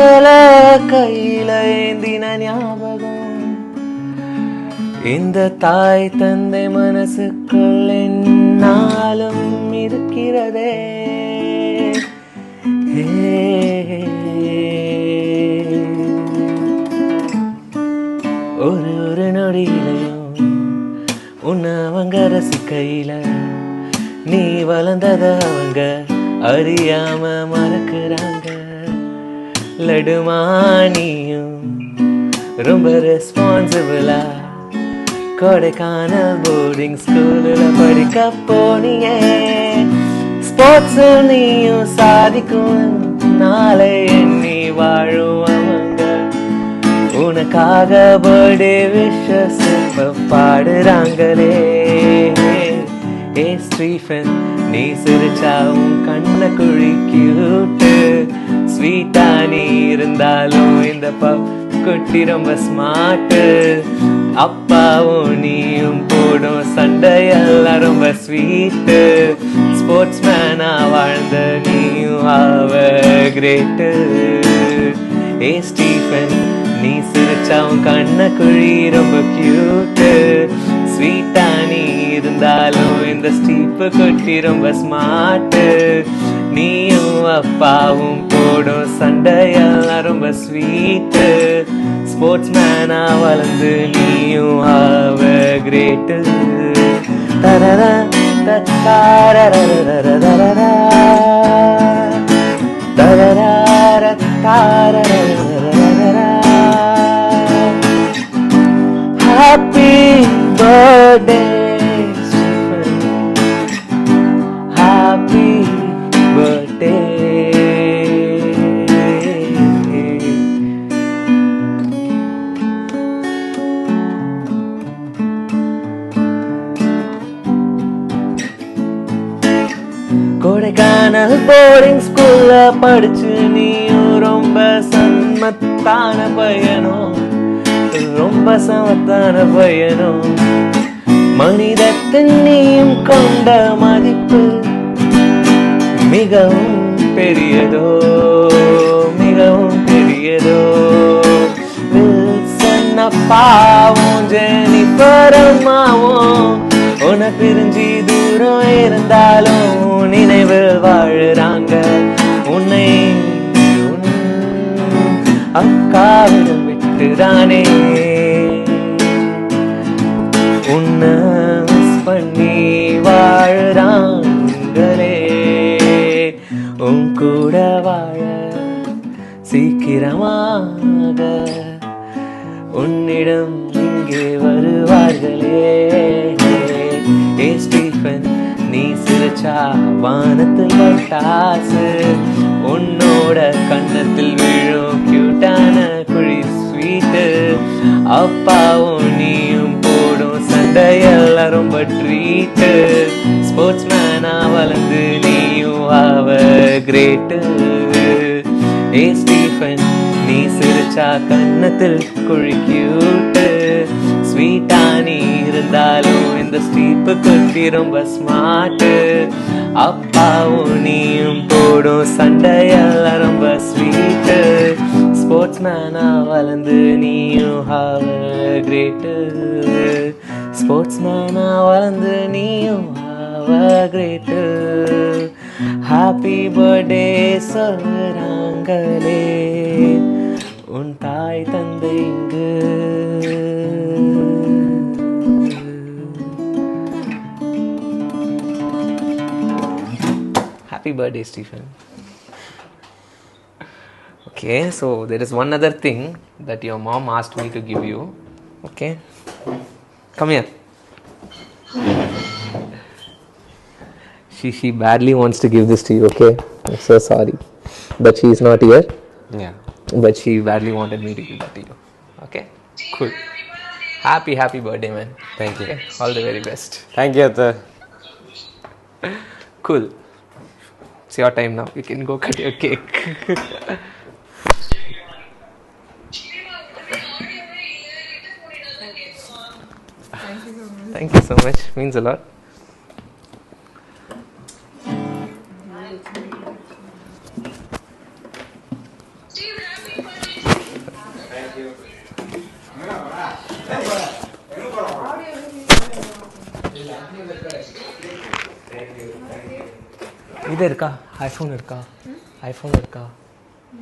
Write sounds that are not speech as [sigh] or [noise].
முதல் முதல ஏந்தின ஞாபகம். இந்த தாய் தந்தை மனசுக்குள் என்னாலும் இருக்கிறதே. ஒரு ஒரு நொடியிலையும் உன்னை அவங்க ரசிக்கையில நீ வளர்ந்தத அவங்க அறியாம மறக்கிறாங்க. லடுமானியும் ரொம்ப ரெஸ்பான்சிபிளா கொடைக்கானல் போர்டிங் ஸ்கூலில் படிக்க போனியே ஸ்போர்ட்ஸ் நீயும் சாதிக்கும். நாளை எண்ணி வாழும் அவங்க. உனக்காக பர்த்டே விஷஸ் பாடுறாங்களே. ஏ ஸ்டீஃபன் நீ சிரிச்சா உன் கண்ண குழி கியூட்டு ஸ்வீட்டா நீ இருந்தாலும் இந்த பப் குட்டி ரொம்ப ஸ்மார்ட்டு அப்பாவும் நீயும் போடும் சண்டையெல்லாம் ரொம்ப ஸ்வீட்டு ஸ்போர்ட்ஸ் மேனா வாழ்ந்த நீயும் ஆவ கிரேட்டு ஏ ஸ்டீஃபன் நீ சிரிச்சாவும் கண்ண குழி ரொம்ப கியூட்டு ஸ்வீட்டா நீ இருந்தாலும் இந்த ஸ்டீப்பு குட்டி ரொம்ப ஸ்மார்ட்டு நீயும் அப்பாவும் போடும் சண்டையெல்லாம் ரொம்ப ஸ்வீட்டு ஸ்போர்ட்ஸ் மேனா வளர்ந்து நீயும் ஆவ கிரேட்டு தரரா தரரா Happy birthday, போர்டிங் ஸ்கூல்ல படிச்சு நீயும் ரொம்ப சன்மத்தான பையனும். ரொம்ப சமத்தான பையனும். மனிதத்தின் நீயும் கொண்ட மதிப்பு மிகவும் பெரியதோ மிகவும் பெரியதோ. பாவம் ஜெனி ஜெனிஃபர் அம்மாவும் உன பிரிஞ்சு தூரம் இருந்தாலும் அக்காவிடம் விட்டுதானே உன்னை பண்ணி வாழுறாங்களே உன் கூட வாழ சீக்கிரமாக உன்னிடம் இங்கே வருவார்களே. ஏ ஸ்டீஃபன் நீ சிரிச்சா வானத்தில் பட்டாசு உன்னோட அப்பாவும் நீயும் போடும் சண்டை எல்லாரும் பற்றிட்டு ஸ்போர்ட்ஸ் மேனா வளர்ந்து நீயும் அவ கிரேட்டு ஏ ஸ்டீஃபன் நீ சிரிச்சா கன்னத்தில் குழிக்கியூட்டு ஸ்வீட்டா நீ இருந்தாலும் இந்த ஸ்டீப்பு குட்டி ரொம்ப ஸ்மார்ட்டு அப்பாவும் நீயும் போடும் சண்டை எல்லாம் ரொம்ப ஸ்வீட்டு ஸ்போர்ட்ஸ் மேனா வளர்ந்து நீயும் ஹாவ் கிரேட்டு ஸ்போர்ட்ஸ் மேனா வளர்ந்து நீயும் ஹாவ் கிரேட்டு ஹாப்பி பர்த்டே சொல்கிறாங்களே உன் தாய் தந்தை இங்கு. Happy birthday Stephen okay so there is one other thing that your mom asked me to give you. Okay. Come here. She she badly wants to give this to you okay? I'm so sorry. But she is not here. Yeah. But she badly wanted me to give that to you. Okay? Cool. Happy happy birthday man. Thank you. All the very best. Thank you Arthur. cool. It's your time now. You can go cut your cake. [laughs] Thank you so much. Means a lot. இது இருக்கா iPhone இருக்கா iPhone இருக்கா